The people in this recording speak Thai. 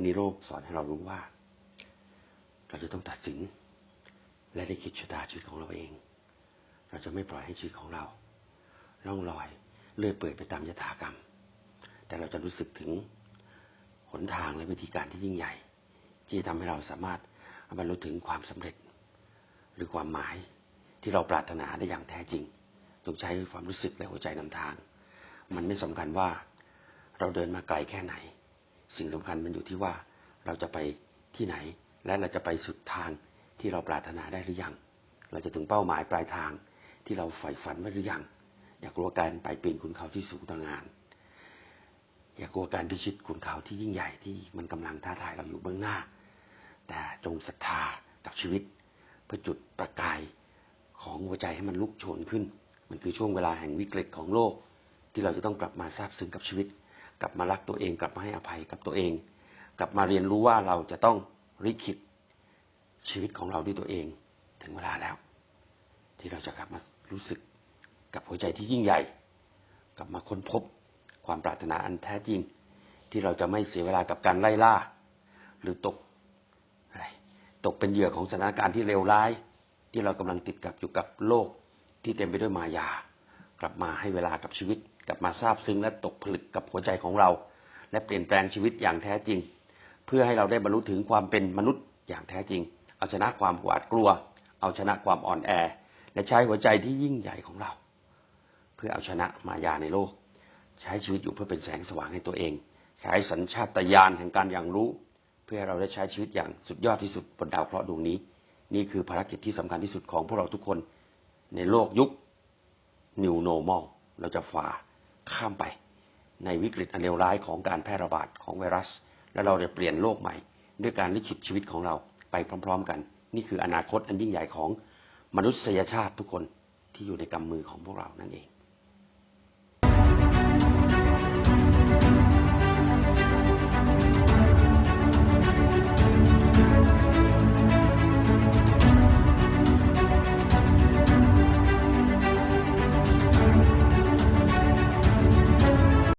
วันนี้โรคสอนให้เรารู้ว่า เราจะต้องตัดสิน และได้คิดชะตาชีวิตของเราเอง เราจะไม่ปล่อยให้ชีวิตของเราล่องลอยเลื่อยเปื่อยไปตามยถากรรม แต่เราจะรู้สึกถึงหนทางและวิธีการที่ยิ่งใหญ่ ที่จะทำให้เราสามารถบรรลุถึงความสำเร็จ หรือความหมายที่เราปรารถนาได้อย่างแท้จริงต้องใช้ความรู้สึกและหัวใจนำทาง มันไม่สำคัญว่าเราเดินมาไกลแค่ไหน สิ่งสำคัญมันอยู่ที่ว่าเราจะไปที่ไหน และเราจะไปสุดทางที่เราปรารถนาได้หรือยัง เราจะถึงเป้าหมายปลายทางที่เราใฝ่ฝันไว้หรือยัง อย่ากลัวการไปปีนขุนเขาที่สูงต่างาน อย่ากลัวการพิชิตขุนเขาที่ยิ่งใหญ่ที่มันกำลังท้าทายเราอยู่เบื้องหน้า แต่จงศรัทธากับชีวิต เพื่อจุดประกายของหัวใจให้มันลุกโชนขึ้น มันคือช่วงเวลาแห่งวิกฤตของโลก ที่เราจะต้องกลับมาซาบซึ้งกับชีวิต กลับมารักตัวเองกลับมาให้อภัยกับตัวเอง กลับมาเรียนรู้ว่าเราจะต้องริคิดชีวิตของเราด้วยตัวเอง ถึงเวลาแล้ว ที่เราจะกลับมารู้สึกกับหัวใจที่ยิ่งใหญ่ กลับมาค้นพบความปรารถนาอันแท้จริง ที่เราจะไม่เสียเวลากับการไล่ล่า หรือตกอะไรตกเป็นเหยื่อของสถานการณ์ที่เลวร้าย ที่เรากำลังติดกับอยู่กับโลกที่เต็มไปด้วยมายา กลับมาให้เวลากับชีวิต กลับมาซาบซึ้งและตกผลึกกับหัวใจของเรา และเปลี่ยนแปลงชีวิตอย่างแท้จริง เพื่อให้เราได้บรรลุถึงความเป็นมนุษย์อย่างแท้จริง เอาชนะความหวาดกลัว เอาชนะความอ่อนแอ และใช้หัวใจที่ยิ่งใหญ่ของเรา เพื่อเอาชนะมายาในโลก ใช้ชีวิตอยู่เพื่อเป็นแสงสว่างให้ตัวเอง ใช้สัญชาตญาณแห่งการอย่างรู้ เพื่อให้เราได้ใช้ชีวิตอย่างสุดยอดที่สุดบนดาวเคราะห์ดวงนี้ นี่คือภารกิจที่สำคัญที่สุดของพวกเราทุกคนในโลกยุค New Normal เราจะฝ่าข้ามไป ในวิกฤตอันเลวร้ายของการแพร่ระบาดของไวรัส และเราจะเปลี่ยนโลกใหม่ ด้วยการลิขิตชีวิตของเราไปพร้อม ๆ กัน นี่คืออนาคตอันยิ่งใหญ่ของมนุษยชาติทุกคนที่อยู่ในกำมือของพวกเรานั่นเอง